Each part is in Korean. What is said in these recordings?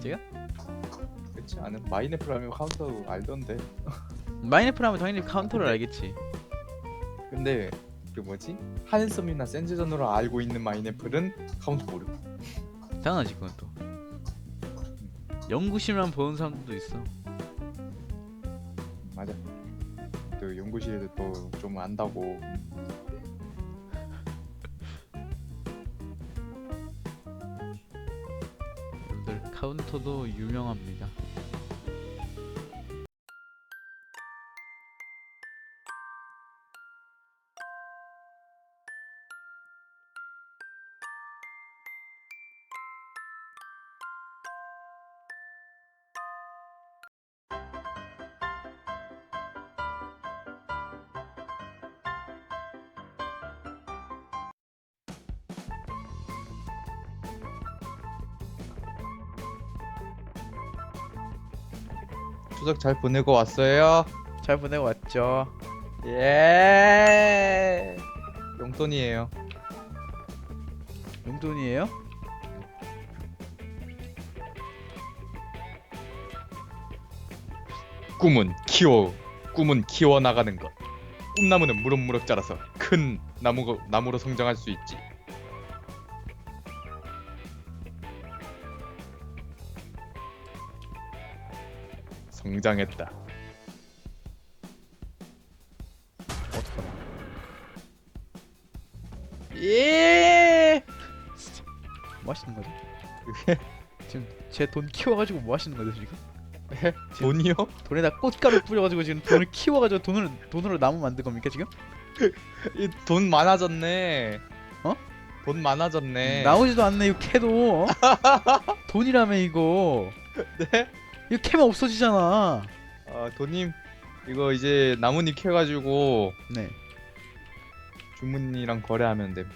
제가? 그렇지 않은 마이네플 하면 카운터 알던데. 마이너플 하면 당연히 카운터를 근데- 알겠지. 근데 그 뭐지 한섬이나 센즈전으로 알고 있는 마이네플은 카운터 모르고. 당연하지 그건 또. 연구실만 보는 사람들도 있어. 맞아. 또 연구실에도 또 좀 안다고. 카운터도 유명합니다. 추석 잘 보내고 왔어요. 잘 보내고 왔죠. 예. 용돈이에요. 용돈이에요? 꿈은 키워 꿈은 키워 나가는 것. 꿈나무는 무럭무럭 자라서 큰 나무가 나무로 성장할 수 있지. 성장했다. 어떡하나. 예. 뭐 하시는 거죠? 지금 제 돈 키워가지고 뭐 하시는 거죠 지금? 돈이요? 돈에다 꽃가루 뿌려가지고 지금 돈을 키워가지고 돈을 돈으로 나무 만든 겁니까 지금? 이 돈 많아졌네. 어? 돈 많아졌네. 나오지도 않네 이거 캐도 어? 돈이라며 이거 네? 이거 캐면 없어지잖아 아 돈님 이거 이제 나뭇잎 캐가지고 네 주문이랑 거래하면 돼.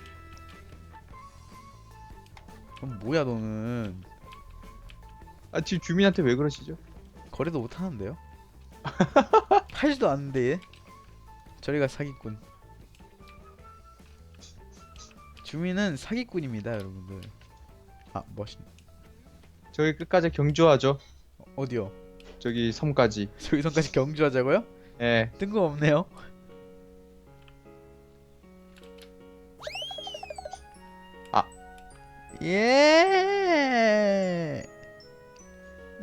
그럼 뭐야 너는 아 지금 주민한테 왜 그러시죠? 거래도 못 하는데요? 팔지도 않는데 얘? 저리가 사기꾼 주민은 사기꾼입니다 여러분들 아 멋있 저기 끝까지 경주하죠. 어디요? 저기 섬까지. 저기서까지 경주하자고요? 예. 뜬금없네요 아. 예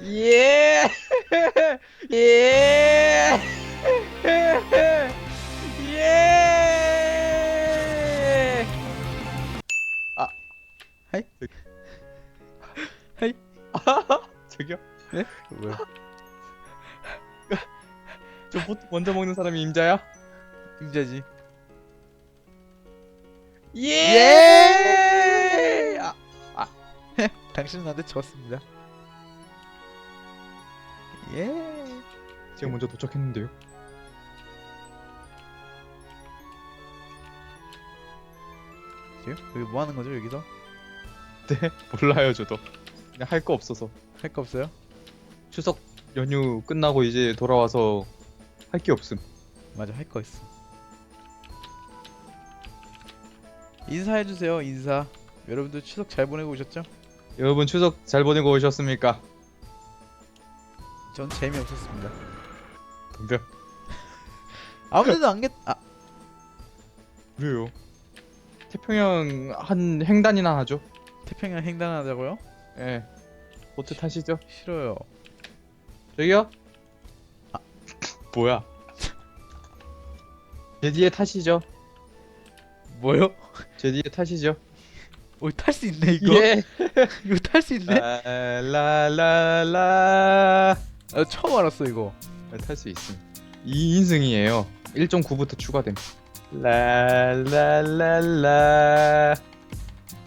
예. 예. 예. 하이 저기. 하이 저기요? 뭐야 저 먼저 먹는 사람이 임자야? 임자지 예. 아, 당신은 나한테 졌습니다 예 제가 먼저 도착했는데요. 지금 여기 뭐 하는 거죠 여기서 네, 몰라요 저도. 그냥 할 거 없어서. 할 거 없어요 추석 연휴 끝나고 이제 돌아와서 할 게 없음. 맞아 할 거 있어 인사해 주세요 인사 여러분들 추석 잘 보내고 오셨죠? 여러분 추석 잘 보내고 오셨습니까? 전 재미없었습니다 덤벼. 아무데도 안 겠.. 아 왜요? 태평양 한 횡단이나 하죠. 태평양 횡단하자고요? 예. 보트 타시죠. 싫어요 저기요? 아, 뭐야? 제 뒤에 타시죠. 뭐요? 제 뒤에 타시죠. 어탈 수 있네 이거 예. 이거 탈 수 있네? 라라라라. 아, 처음 알았어 이거 탈 수 있음. 2인승이에요. 1.9부터 추가됨. 라라라라.